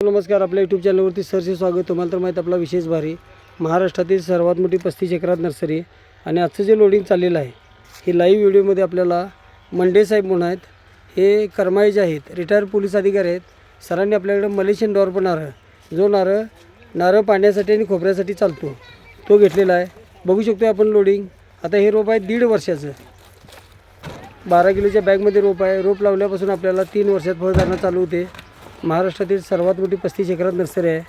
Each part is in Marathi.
नमस्कार आपल्या यूट्यूब चॅनलवरती सरचे स्वागत. तुम्हाला तर माहीत आपला विशेष भारी. महाराष्ट्रातील सर्वात मोठी पस्तीस एकरात नर्सरी आणि आजचं जे लोडिंग चाललेलं आहे हे लाईव्ह व्हिडिओमध्ये आपल्याला मंडे साहेब म्हणून आहेत. हे करमाईचे आहेत रिटायर पोलीस अधिकारी आहेत. सरांनी आपल्याकडे मलेशियन डॉर पण नारळ जो नारळ नारळ पाण्यासाठी आणि खोबऱ्यासाठी चालतो तो घेतलेला आहे. बघू शकतो आपण लोडिंग आता हे रोप आहे दीड वर्षाचं. बारा किलोच्या बॅगमध्ये रोप आहे. रोप लावल्यापासून आपल्याला तीन वर्षात फळधारणा चालू होते. महाराष्ट्रातील सर्वात मोठी पस्तीस एकरात नर्सरी आहे.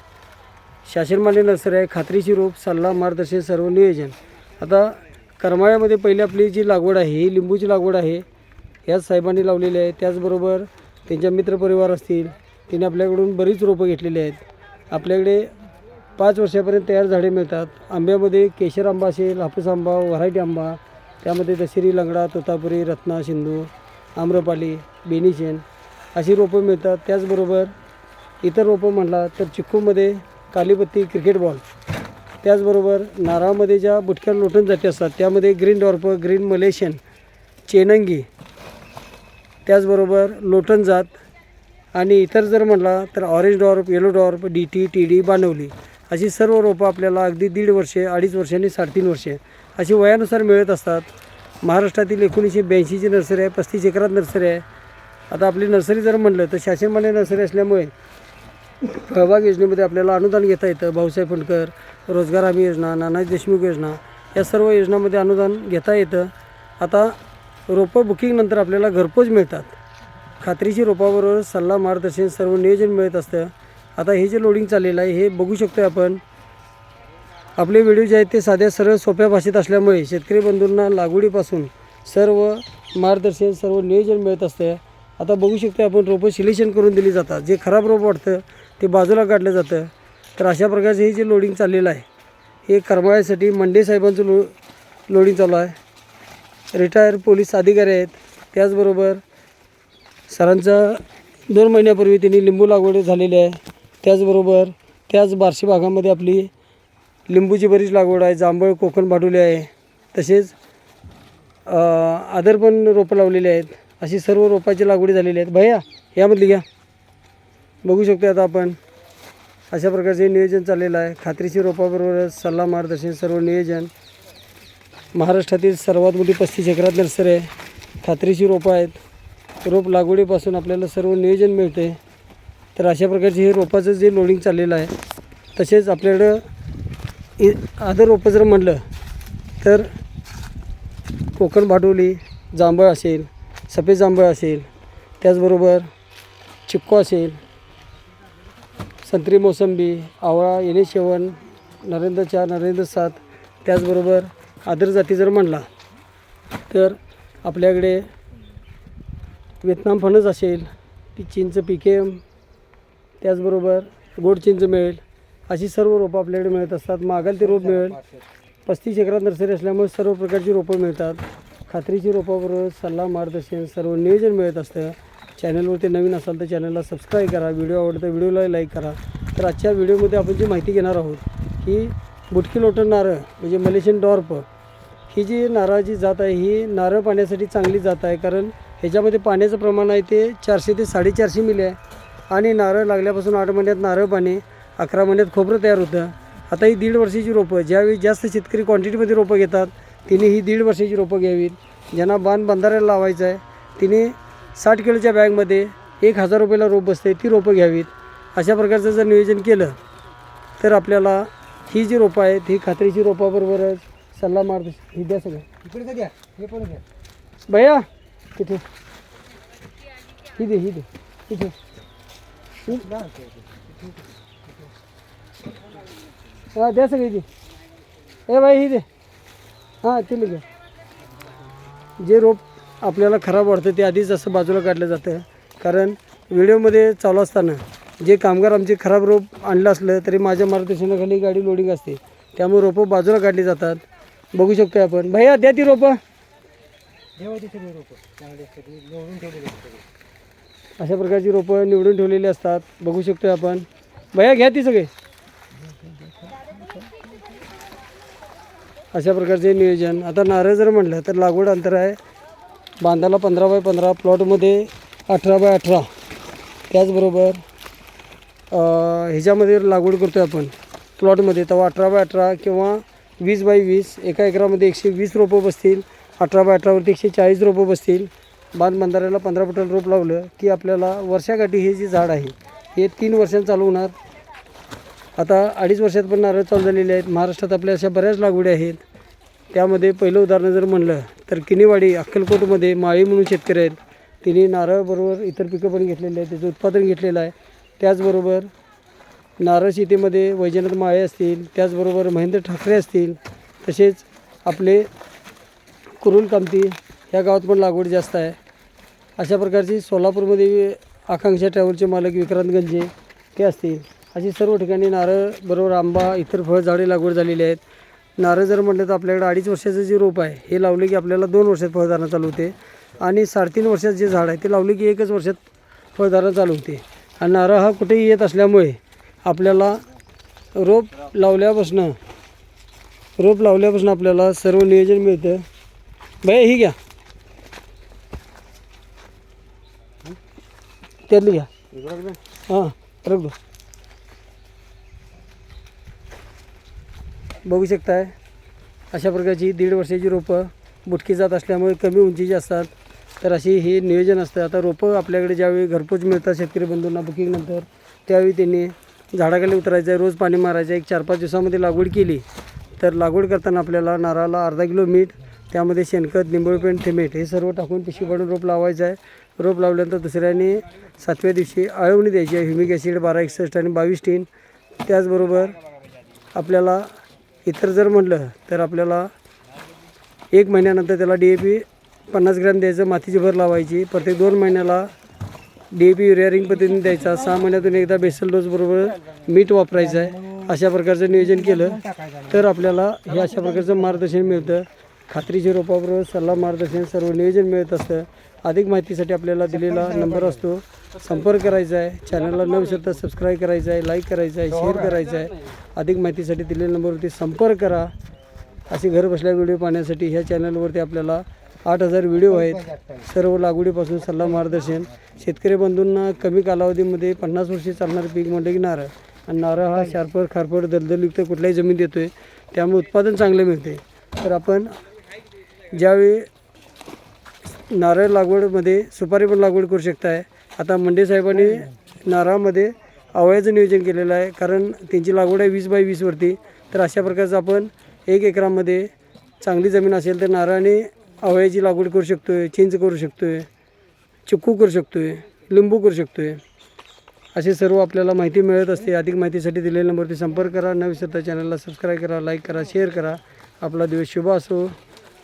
शासनमान्य नर्सरी आहे. खात्रीची रोप सल्ला मार्गदर्शन सर्व नियोजन. आता करमाळ्यामध्ये पहिली आपली जी लागवड आहे ही लिंबूची लागवड आहे याच साहेबांनी लावलेली आहे. त्याचबरोबर त्यांच्या मित्रपरिवार असतील त्यांनी आपल्याकडून बरीच रोपं घेतलेली आहेत. आपल्याकडे पाच वर्षापर्यंत तयार झाडे मिळतात. आंब्यामध्ये केशर आंबा असेल हापूस आंबा व्हरायटी आंबा त्यामध्ये दशेरी लंगडा तोतापुरी रत्ना सिंधू आम्रपाली बेनिशेन अशी रोपं मिळतात. त्याचबरोबर इतर रोपं म्हटला तर चिक्कूमध्ये कालीपत्ती क्रिकेट बॉल त्याचबरोबर नारळामध्ये ज्या बुटक्या लोटन जाती असतात त्यामध्ये ग्रीन डॉर्प ग्रीन मलेशियन चेनंगी त्याचबरोबर लोटन जात. आणि इतर जर म्हटला तर orange dwarf yellow dwarf D T T D बानवली अशी सर्व रोपं आपल्याला अगदी दीड वर्षे अडीच वर्षे आणि साडेतीन वर्षे अशी वयानुसार मिळत असतात. महाराष्ट्रातील एकोणीसशे ब्याऐंशीची नर्सरी आहे पस्तीस एकरात नर्सरी आहे. आता आपली नर्सरी जर म्हणलं तर शासनमान्य नर्सरी असल्यामुळे फळबाग योजनेमध्ये आपल्याला अनुदान घेता येतं. भाऊसाहेब फंडकर रोजगार हमी योजना नानाजी देशमुख योजना या सर्व योजनामध्ये अनुदान घेता येतं. आता रोपं बुकिंगनंतर आपल्याला घरपोच मिळतात. खात्रीची रोपाबरोबर सल्ला मार्गदर्शन सर्व नियोजन मिळत असतं. आता हे जे लोडिंग चाललेलं आहे हे बघू शकतो आपण. आपले व्हिडिओ जे आहेत ते साध्या सरळ सोप्या भाषेत असल्यामुळे शेतकरी बंधूंना लागवडीपासून सर्व मार्गदर्शन सर्व नियोजन मिळत असतं. आता बघू शकतो आपण रोपं सिलेक्शन करून दिली जातात. जे खराब रोप वाटतं ते बाजूला काढलं जातं. तर अशा प्रकारचं हे जे लोडिंग चाललेलं आहे हे करमाळ्यासाठी मंडे साहेबांचं लो लोडिंग चालू आहे. रिटायर पोलीस अधिकारी आहेत. त्याचबरोबर सरांचा दोन महिन्यापूर्वी त्यांनी लिंबू लागवड झालेली आहे. त्याचबरोबर त्याच बार्शी भागामध्ये आपली लिंबूची बरीच लागवड आहे. जांभळ कोकण भाडुले आहे. तसेच आदर पण रोपं लावलेली आहेत. अशी सर्व रोपाची लागवडी झालेली आहेत. भैया यामधली घ्या. बघू शकतो आता आपण. अशा प्रकारचे नियोजन चाललेलं आहे. खात्रीची रोपाबरोबरच सल्ला मार्गदर्शन सर्व नियोजन. महाराष्ट्रातील सर्वात मोठी पस्तीस एकरात नर्सरी आहे. खात्रीची रोपं आहेत. रोप लागवडीपासून आपल्याला सर्व नियोजन मिळते. तर अशा प्रकारचे हे रोपाचं जे लोडिंग चाललेलं आहे तसेच आपल्याकडं इ आदर रोपं जर म्हटलं तर कोकण भाडोली जांभळ असेल सफेद जांभळ असेल त्याचबरोबर चिक्को असेल संत्री मोसंबी आवळा येणे शेवण नरेंद्र चार नरेंद्र सात त्याचबरोबर आदर जाती जर म्हणला तर आपल्याकडे व्हिएतनाम फणस असेल ती चिंच पिकेम त्याचबरोबर गोड चिंच मिळेल अशी सर्व रोपं आपल्याकडे मिळत असतात. मागाल ते रोप मिळेल. पस्तीस एकरात नर्सरी असल्यामुळे सर्व प्रकारची रोपं मिळतात. खात्रीची रोपाबरोबर सल्ला मार्गदर्शन सर्व नियोजन मिळत असतं. चॅनलवरती नवीन असाल तर चॅनलला सबस्क्राईब करा. व्हिडिओ आवडतं व्हिडिओला लाईक करा. तर आजच्या व्हिडिओमध्ये आपण जी माहिती घेणार आहोत की बुटकी लोटण नारळ म्हणजे मलेशियन डॉर्प. ही जी नारळाची जात आहे ही नारळ पाण्यासाठी चांगली जात आहे कारण ह्याच्यामध्ये पाण्याचं प्रमाण आहे ते चारशे ते साडेचारशे मिली आहे. आणि नारळ लागल्यापासून आठ महिन्यात नारळ पाणी अकरा महिन्यात खोबरं तयार होतं. आता ही दीड वर्षाची रोपं ज्यावेळी जास्त शेतकरी क्वांटिटीमध्ये रोपं घेतात तिने ही दीड वर्षाची रोपं घ्यावीत ज्यांना बाण बंधाऱ्याला लावायचं आहे तिने साठ किलोच्या बॅगमध्ये एक हजार रुपयाला रोप बसते ती रोपं घ्यावीत. अशा प्रकारचं जर नियोजन केलं तर आपल्याला ही जी रोपं आहेत ही खात्रीची रोपाबरोबरच सल्ला मार्ग ही द्या सगळं. इकडे द्या हे पण द्या भैया तिथे. ही दे ही दे तिथे? हां? द्या सगळी ती ए बाई ही दे. हां ते घ्या. जे रोप आपल्याला खराब वाटतं ते आधीच असं बाजूला काढलं जातं. कारण व्हिडिओमध्ये चालू असताना जे कामगार आमचे खराब रोप आणलं असलं तरी माझ्या मार्गदर्शनाखाली गाडी लोडिंग असते. त्यामुळे रोपं बाजूला काढली जातात. बघू शकतो आपण. भैया द्या ती रोपं. अशा प्रकारची रोपं निवडून ठेवलेली असतात. बघू शकतो आपण. भैया घ्या ती सगळे. अशा प्रकारचे नियोजन. आता नारळ जर म्हटलं तर लागवड अंतर आहे बांधाला पंधरा बाय पंधरा प्लॉटमध्ये अठरा बाय अठरा. त्याचबरोबर ह्याच्यामध्ये लागवड करतो आहे आपण. प्लॉटमध्ये तेव्हा अठरा बाय अठरा किंवा वीस बाय वीस एका एकरामध्ये एकशे वीस रोपं बसतील. अठरा बाय अठरावरती एकशे चाळीस रोपं बसतील. बांध बंधाऱ्याला पंधरा पटल रोप लावलं की आपल्याला वर्षाकाठी हे जे झाड आहे हे तीन वर्षांनी चालू होणार. आता अडीच वर्षात पण नारळ चालू झालेले आहेत. महाराष्ट्रात आपल्या अशा बऱ्याच लागवडी आहेत. त्यामध्ये पहिलं उदाहरण जर म्हणलं तर किनीवाडी अक्कलकोटमध्ये माळी म्हणून शेतकरी आहेत. तिने नारळबरोबर इतर पिकं पण घेतलेली आहेत त्याचं उत्पादन घेतलेलं आहे. त्याचबरोबर नारळ शेतीमध्ये वैजनाथ माळे असतील त्याचबरोबर महेंद्र ठाकरे असतील तसेच आपले कुरुल कामती ह्या गावात पण लागवड जास्त आहे. अशा प्रकारची सोलापूरमध्ये आकांक्षा ट्रॅव्हलचे मालक विक्रांत गंजे ते असतील. अशी सर्व ठिकाणी नारळ बरोबर आंबा इतर फळझाडे लागवड झालेली आहेत. नारळ जर म्हटलं तर आपल्याकडे अडीच वर्षाचं जे रोप आहे हे लावले की आपल्याला दोन वर्षात फळधारणा चालू होते. आणि साडेतीन वर्षात जे झाड आहे ते लावले की एकच वर्षात फळधारणा चालू होते. आणि नारळ हा कुठेही येत असल्यामुळे आपल्याला रोप लावल्यापासनं रोप लावल्यापासून आपल्याला सर्व नियोजन मिळतं. भैया ही घ्या. त्यातली घ्या. हां रख बघू शकताय. अशा प्रकारची दीड वर्षाची रोपं बुटकी जात असल्यामुळे कमी उंचीची असतात तर अशी हे नियोजन असतं. आता रोपं आपल्याकडे ज्यावेळी घरपोच मिळतात शेतकरी बंधूंना बुकिंगनंतर त्यावेळी त्यांनी झाडाखाली उतरायचं आहे रोज पाणी मारायचं आहे एक चार पाच दिवसामध्ये लागवड केली तर लागवड करताना आपल्याला नारळाला अर्धा किलो मीठ त्यामध्ये शेणखत निंबोळी पेंट थिमेट हे सर्व टाकून पिशवी पाडून रोप लावायचं आहे. रोप लावल्यानंतर दुसऱ्याने सातव्या दिवशी आळवणी द्यायची आहे. ह्युमिक ॲसिड बारा एकसष्ट आणि बावीस टीन त्याचबरोबर आपल्याला इतर जर म्हटलं तर आपल्याला एक महिन्यानंतर त्याला डी ए पी पन्नास ग्रॅम द्यायचं मातीची भर लावायची. प्रत्येक दोन महिन्याला D A P urea ring पद्धतीने द्यायचा. सहा महिन्यातून एकदा बेसल डोस बरोबर मीठ वापरायचं आहे. अशा प्रकारचं नियोजन केलं तर आपल्याला हे अशा प्रकारचं मार्गदर्शन मिळतं. खात्रीच्या रोपाबरोबर सल्ला मार्गदर्शन सर्व नियोजन मिळत असतं. अधिक माहितीसाठी आपल्याला दिलेला नंबर असतो. संपर्क करायचा आहे. चॅनलला न विसरता सबस्क्राईब करायचं आहे लाईक करायचं आहे शेअर करायचं आहे. अधिक माहितीसाठी दिलेल्या नंबरवरती संपर्क करा. असे घर बसल्या व्हिडिओ पाहण्यासाठी ह्या चॅनलवरती आपल्याला आठ हजार व्हिडिओ आहेत. सर्व लागवडीपासून सल्ला मार्गदर्शन. शेतकरी बंधूंना कमी कालावधीमध्ये पन्नास वर्षे चालणारं पीक म्हटलं की नारळ. आणि नारळ हा शार्पड खारपड दलदलयुक्त कुठल्याही जमीन देतो आहे त्यामुळे उत्पादन चांगलं मिळते तर आपण ज्यावेळी नारळ लागवडमध्ये सुपारी पण लागवड करू शकताय. आता मंडे साहेबांनी नारळामध्ये आवळ्याचं नियोजन केलेलं आहे. कारण त्यांची लागवड आहे वीस बाय वीसवरती तर अशा प्रकारचं आपण एक एकरामध्ये चांगली जमीन असेल तर नारळाने आवळ्याची लागवड करू शकतो आहे चिंच करू शकतो आहे चिक्कू करू शकतो आहे लिंबू करू शकतो आहे असे सर्व आपल्याला माहिती मिळत असते. अधिक माहितीसाठी दिलेल्या नंबरवरती संपर्क करा. न विसरता चॅनलला सबस्क्राईब करा लाईक करा शेअर करा. आपला दिवस शुभ असो.